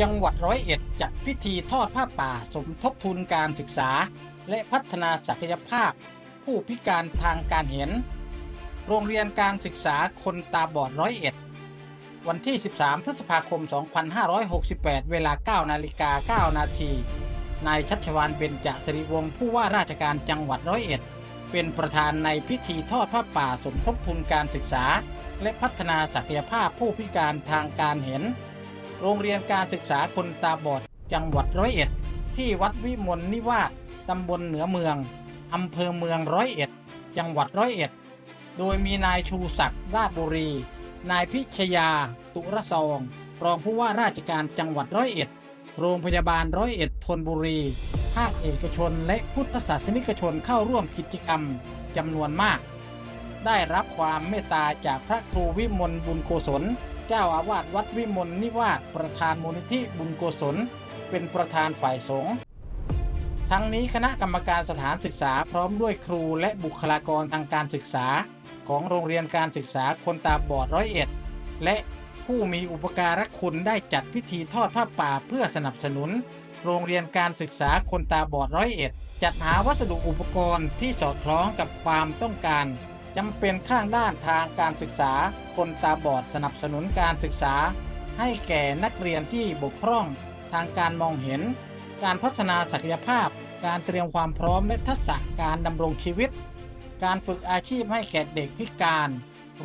จังหวัดร้อยเอ็ดจัดพิธีทอดผ้าป่าสมทบทุนการศึกษา และพัฒนาศักยภาพ ผู้พิการทางการเห็น โรงเรียนการศึกษาคนตาบอดร้อยเอ็ดวันที่ 13 พฤษภาคม 2568 เวลา 9 นาฬิกา 9 นาที นายชัชวานเบญจสิริวงศ์ผู้ว่าราชการจังหวัดร้อยเอ็ด เป็นประธานในพิธีทอดผ้าป่าสมทบทุนการศึกษา และพัฒนาศักยภาพผู้พิการทางการเห็น โรงเรียนการศึกษาคนตาบอดจังหวัดร้อยเอ็ด ที่วัดวิมลนิวาสตำบลเหนือเมืองอำเภอเมืองร้อยเอ็ด จังหวัดร้อยเอ็ด โดยมีนายชูศักดิ์ราชบุรี นายพิชยา ตุระซอง รองผู้ว่าราชการจังหวัดร้อยเอ็ด โรงพยาบาลร้อยเอ็ดธนบุรี ภาคเอกชนและพุทธศาสนิกชนเข้าร่วมกิจกรรมจำนวนมาก ได้รับความเมตตาจากพระครูวิมลบุญโกศล เจ้าอาวาสวัดวิมลนิวาสประธานมูลนิธิบุญโกศล เป็นประธานฝ่ายสงฆ์ทั้งนี้คณะกรรมการสถานศึกษาพร้อมด้วยครูและบุคลากรทางการศึกษา ของโรงเรียนการศึกษาคนตาบอดร้อยเอ็ด และผู้มีอุปการะคุณได้จัดพิธีทอดผ้าป่าเพื่อสนับสนุน โรงเรียนการศึกษาคนตาบอดร้อยเอ็ดจัดหาวัสดุอุปกรณ์ที่สอดคล้องกับความต้องการ จำเป็นข้างด้านทางการศึกษา คนตาบอดสนับสนุนการศึกษา ให้แก่นักเรียนที่บกพร่อง ทางการมองเห็น การพัฒนาศักยภาพ การเตรียมความพร้อมและทักษะการดำรงชีวิต การฝึกอาชีพให้แก่เด็กพิการ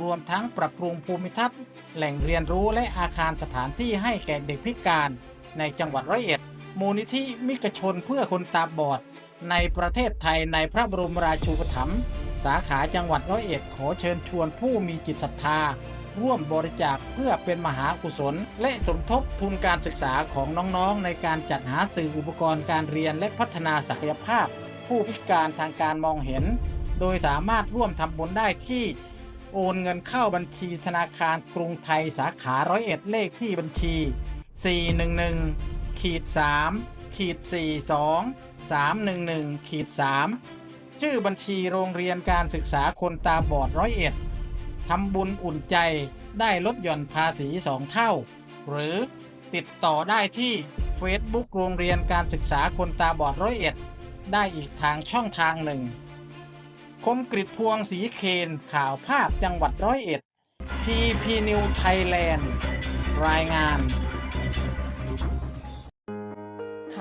รวมทั้งปรับปรุงภูมิทัศน์ แหล่งเรียนรู้และอาคารสถานที่ให้แก่เด็กพิการ ในจังหวัดร้อยเอ็ด มูลนิธิมิกชนเพื่อคนตาบอด ในประเทศไทยในพระบรมราชูปถัมภ์ สาขาจังหวัดร้อยเอ็ดขอเชิญชวนผู้มีจิตศรัทธา ร่วมบริจาคเพื่อเป็นมหากุศล และสมทบทุนการศึกษาของน้องๆ ในการจัดหาสื่ออุปกรณ์การเรียนและพัฒนาศักยภาพ ผู้พิการทางการมองเห็น โดยสามารถร่วมทำบุญได้ที่โอนเงินเข้าบัญชีธนาคารกรุงไทยสาขาร้อยเอ็ดเลขที่บัญชี 411ขีด3ขีด42 311ขีด3 ชื่อบัญชีโรงเรียนการศึกษาคนตาบอดร้อยเอ็ดทำบุญอุ่นใจได้ลดหย่อนภาษีสองเท่า หรือติดต่อได้ที่ Facebook โรงเรียนการศึกษาคนตาบอดร้อยเอ็ดได้อีกทางช่องทางหนึ่ง คมกริดพวงสีเคนข่าวภาพจังหวัดร้อยเอ็ด PP New Thailand รายงาน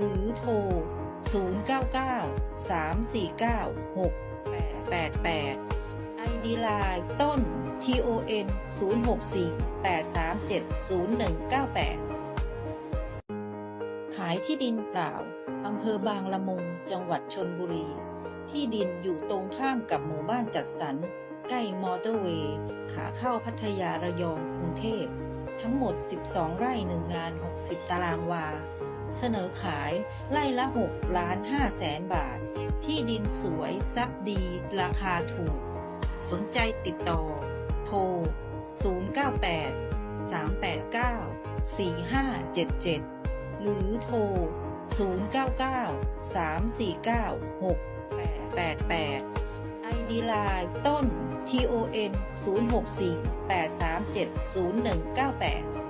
หรือโทร 099 349 6888 ID Line ต้น TON 064 837 0198 ขายที่ดินเปล่า อำเภอบางละมุง จังหวัดชนบุรี ที่ดินอยู่ตรงข้ามกับหมู่บ้านจัดสรร ใกล้มอเตอร์เวย์ ขาเข้าพัทยาระยองกรุงเทพทั้งหมด 12 ไร่หนึ่งงาน 60 ตารางวา เสนอขายไร่ละ6ล้าน5แสนบาท ที่ดินสวยซับดี ราคาถูก สนใจติดต่อ โทร 098 389 4577 หรือโทร 099 349 6888 ID Line ต้น TON 064 837 0198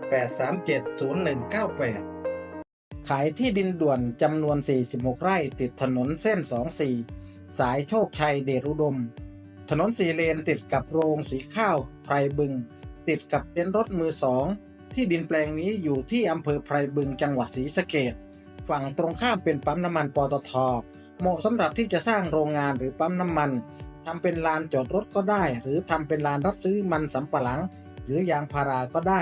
837 0198 ขายที่ดินด่วนจำนวน 46 ไร่ติดถนนเส้น 24 สายโชคชัยเดชอุดม ถนนสีเลนติดกับโรงสีข้าวไพรบึง ติดกับเต็นท์รถมือสอง ที่ดินแปลงนี้อยู่ที่อำเภอไพรบึงจังหวัดศรีสะเกดฝั่งตรงข้ามเป็นปั๊มน้ำมันปตท เหมาะสำหรับที่จะสร้างโรงงานหรือปั๊มน้ำมันทำเป็นลานจอดรถก็ได้ หรือทำเป็นลานรับซื้อมันสำปะหลัง หรือยางพาราก็ได้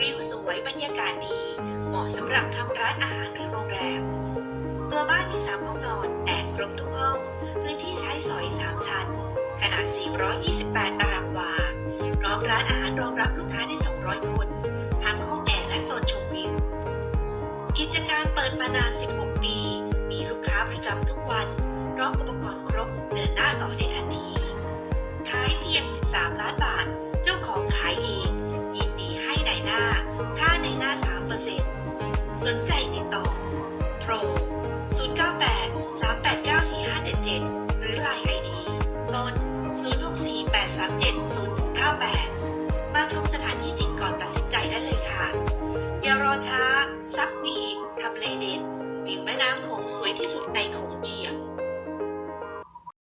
วิวสวยบรรยากาศดี เหมาะสำหรับทำร้านอาหารหรือโรงแรม ตัวบ้านมีสามห้องนอนแอร์ครบทุกห้อง พื้นที่ใช้สอยสามชั้น ขนาด 428 ตารางวา พร้อมร้านอาหารรองรับลูกค้าได้ 200 คน ทั้งห้องแอร์และโซนชมวิว กิจการเปิดมานาน 16 ปี มีลูกค้าประจำทุกวัน พร้อมอุปกรณ์ครบ เดินหน้าต่อได้ทันที 70698 มาชมสถานที่จริงก่อนตัดสินใจได้เลยค่ะ อย่ารอช้า ซักดีทำเลเด็ดวิวแม่น้ำโขงสวยที่สุดในโขง